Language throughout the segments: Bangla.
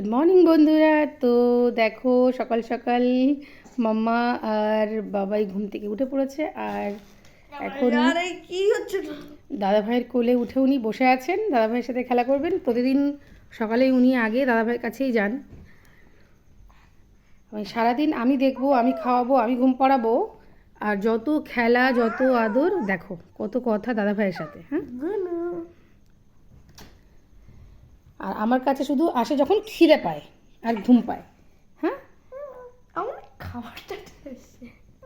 গুড মর্নিং বন্ধুরা। তো দেখো সকাল সকাল মাম্মা আর বাবাই ঘুম থেকে উঠে পড়েছে আর এখন কি হচ্ছে দাদা ভাইয়ের কোলে উঠে উনি বসে আছেন। দাদা ভাইয়ের সাথে খেলা করবেন। প্রতিদিন সকালে উনি আগে দাদা ভাইয়ের কাছেই যান। সারাদিন আমি দেখব আমি খাওয়াবো আমি ঘুম পাড়াবো। আর যত খেলা যত আদর দেখো কত কথা দাদা ভাইয়ের সাথে হ্যাঁ? আর আমার কাছে শুধু আসে যখন খিদে পায় আর ঘুম পায়। হ্যাঁ? আমার খাবারটা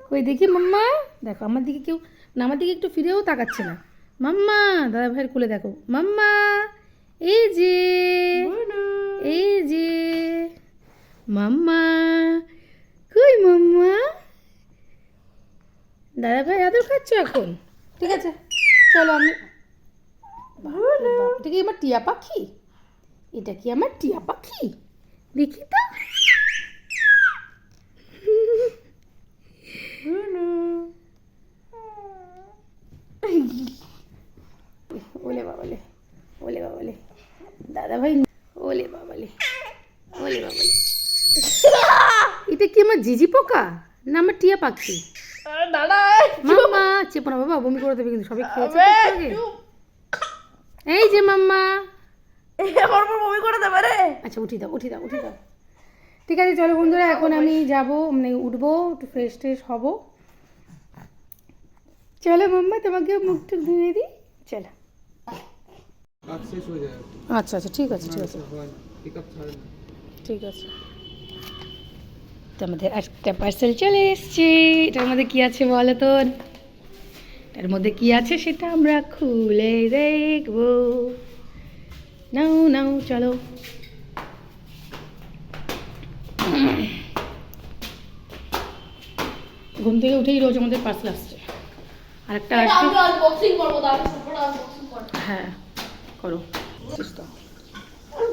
কই দেখি মাম্মা? দেখো আমার দিকে কেউ না আমার দিকে একটু ফিরেও তাকাচ্ছে না। মাম্মা দাদা ভাইয়ের কোলে দেখো। মাম্মা এই যে এই যে মাম্মা কই মাম্মা? দাদা ভাই আদর খাচ্ছ এখন? ঠিক আছে চলো আমি বাপ, এটা আমার টিয়া পাখি? এটা কি আমার টিয়া পাখি? দেখি তো। ওলে বাবালে ওলে বাবালে। দাদা ভাই ওলে বাবালে ওলে বাবালে। এটা কি আমার জিজি পোকা না আমার টিয়া পাখি? দাদা মাম্মা চেপো না বাবা বমি করে দেবে কিন্তু সবাই খেয়েছে। এই যে মাম্মা। আমার আচ্ছা উঠি দাও উঠি দাও উঠি ঠিক আছে, চলো বন্ধুরা, এখন আমি যাব মানে উঠবো, একটু ফ্রেশ ট্রেশ হব। চলো মাম্মা, তোমাকে মুখ টুক ধুয়ে দিই। চলো। আচ্ছা আচ্ছা ঠিক আছে ঠিক আছে। ঠিক আছে। তো আমাদের একটা পার্সেল চলে এসছে। এটার মধ্যে কি আছে বলো তো? এটার মধ্যে কি আছে সেটা আমরা খুলে দেখব। নাও নাও চলো। ঘুম থেকে উঠেই রোজ আমাদের পার্সেল আসছে আর একটা করব হ্যাঁ করো।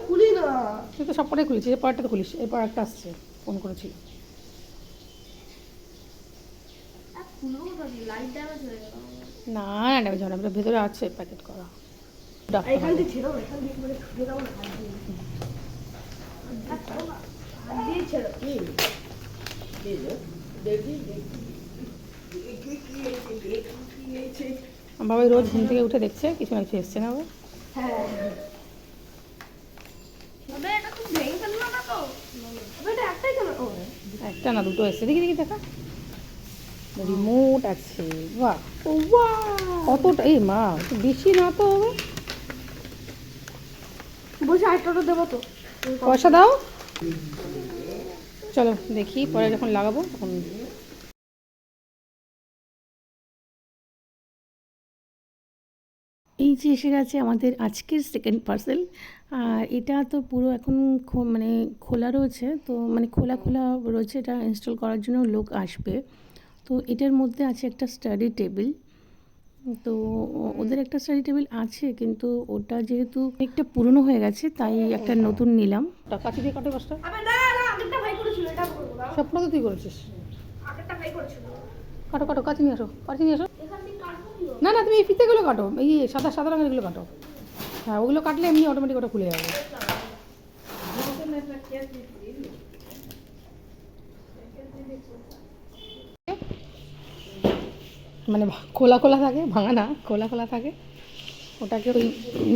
খুলি না। তুই তো সবকটাই খুলেছিস এরপর একটা তো খুলিস এরপর একটা আসছে ফোন করেছিল। ড্যামেজ হয়ে না না ড্যামেজ হবে ভেতরে আছে প্যাকেট করা। বাবা রোজ ঘুম থেকে উঠে দেখছে কিছু না কিছু এসছে না বাবা। হ্যাঁ। একটা না দুটো এসছে। দেখি দেখি দেখা। রিমোট আছে। বাহ ও বাহ। কতটা এই মা বেশি না তো বাবা বলছি আরেকটা দেবো তো। পয়সা দাও। চলো দেখি পরে যখন লাগাবো তখন। এই যে এসে গেছে আমাদের আজকের সেকেন্ড পার্সেল আর এটা তো পুরো এখন খো- মানে খোলা রয়েছে তো মানে খোলা খোলা রয়েছে এটা ইনস্টল করার জন্য লোক আসবে। তো এটার মধ্যে আছে একটা স্টাডি টেবিল তো ও- ওদের একটা স্টাডি টেবিল আছে কিন্তু ওটা যেহেতু একটা পুরনো হয়ে গেছে তাই একটা নতুন নিলাম। কাছে দিয়ে কাটো পাঁচটা আবে না না আগেরটা ভাই করেছিল এটা করব না। স্বপ্ন তো তুই করেছিস? আগেরটা ভাই করেছিল। কাটো কাটো কাছে নিয়ে আসো কাছে নিয়ে আসো। না না তুমি এই ফিতেগুলো কাটো এই সাদা সাদা রঙের এগুলো কাটো। হ্যাঁ ওগুলো কাটলে এমনি অটোমেটিক ওটা খুলে যাবে। মানে খোলা খোলা থাকে ভাঙা না খোলা খোলা থাকে। ওটাকে ওই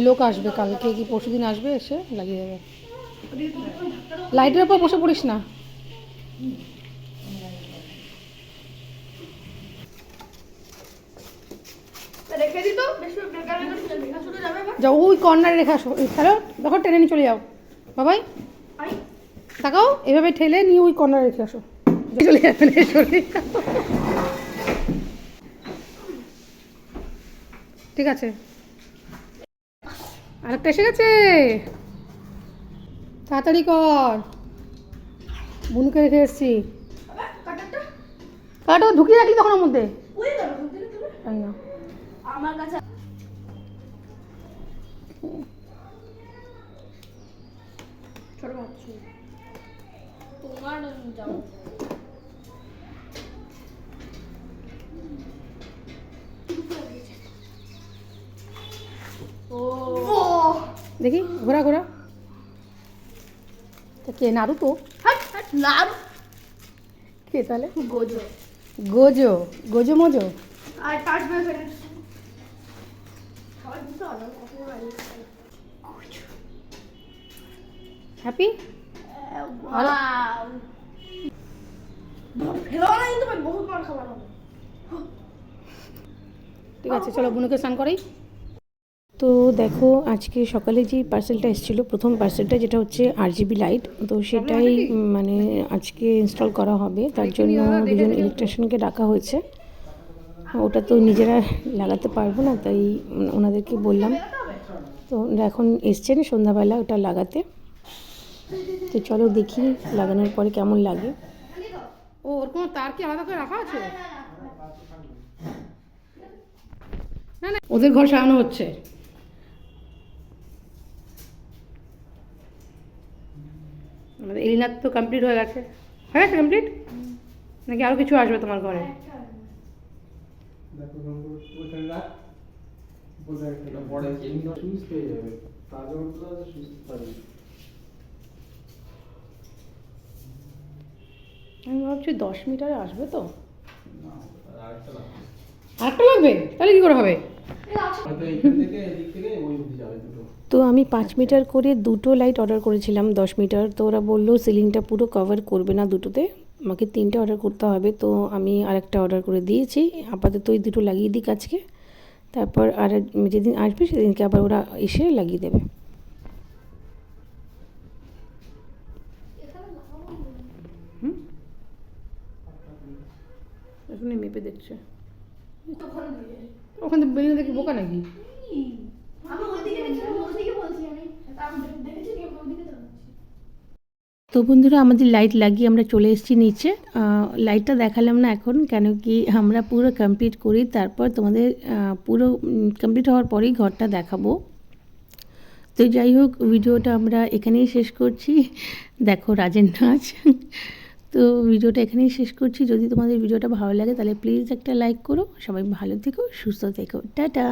লোক আসবে কালকে কি পরশু দিন আসবে এসে লাগিয়ে দেবে। লাইটের ওপর বসে পড়িস না। যাবে যাও ওই কর্নারে রেখে ফেলো দেখো টেনে নিয়ে চলে যাও। বাবাই তাকাও এভাবে ঠেলে নিয়ে ওই কর্নারে রেখে আসো। চলে যাবে না, চলে যাও। ঠিক আছে। আরেকটা এসে গেছে। তাড়াতাড়ি কর। বুনুকে রেখে এসছি। কাটো, ঢুকিয়ে রাখলি তখন মধ্যে। আমার যাও ও দেখি ঘোরা ঘোরা। কে নাড়ু তো? কে তাহলে? গোজো। গোজো গোজো মজো? হ্যাপি? ঠিক আছে চলো বুনুকে স্নান করাই। তো দেখো আজকে সকালে যে পার্সেলটা এসেছিল প্রথম পার্সেলটা যেটা হচ্ছে আর জিবি লাইট তো সেটাই মানে আজকে ইনস্টল করা হবে। তার জন্য দুজন ইলেকট্রিশিয়ানকে ডাকা হয়েছে। ওটা তো নিজেরা লাগাতে পারব না তাই ওনাদেরকে বললাম। তো ওরা এখন এসছেন সন্ধ্যাবেলা ওটা লাগাতে। তো চলো দেখি লাগানোর পরে কেমন লাগে। ও ওর কোনো তার কি আলাদা করে রাখা আছে? না না ওদের ঘর সাজানো হচ্ছে। আমাদের এলিনার তো কমপ্লিট হয়ে গেছে। হয়ে গেছে কমপ্লিট নাকি আরও কিছু আসবে তোমার ঘরে? আমি ভাবছি দশ মিটারে আসবে তো। আরেকটা লাগবে? তাহলে কি করে হবে? তো আমি পাঁচ মিটার করে দুটো লাইট অর্ডার করেছিলাম দশ মিটার। তো ওরা বলল সিলিংটা পুরো কভার করবে না দুটোতে। আমাকে তিনটে অর্ডার করতে হবে। তো আমি আরেকটা অর্ডার করে দিয়েছি। আপাতত ওই দুটো লাগিয়ে দিক আজকে। তারপর আর যেদিন আসবে সেদিনকে আবার ওরা এসে লাগিয়ে দেবে। মেপে দেখছে। ওখান থেকে বেরিয়ে দেখি বোকা নাকি? তো বন্ধুরা, আমাদের লাইট লাগিয়ে আমরা চলে এসেছি নিচে। লাইটটা দেখালাম না এখন, কেন কি আমরা পুরো কমপ্লিট করি, তারপর তোমাদের পুরো কমপ্লিট হওয়ার পরেই ঘরটা দেখাবো। তো যাই হোক ভিডিওটা আমরা এখানেই শেষ করছি। দেখো রাজের নাচ। তো ভিডিওটা এখানেই শেষ করছি। যদি তোমাদের ভিডিওটা ভালো লাগে তাহলে প্লিজ একটা লাইক করো। সবাই ভালো থেকো, সুস্থ থেকো। টাটা!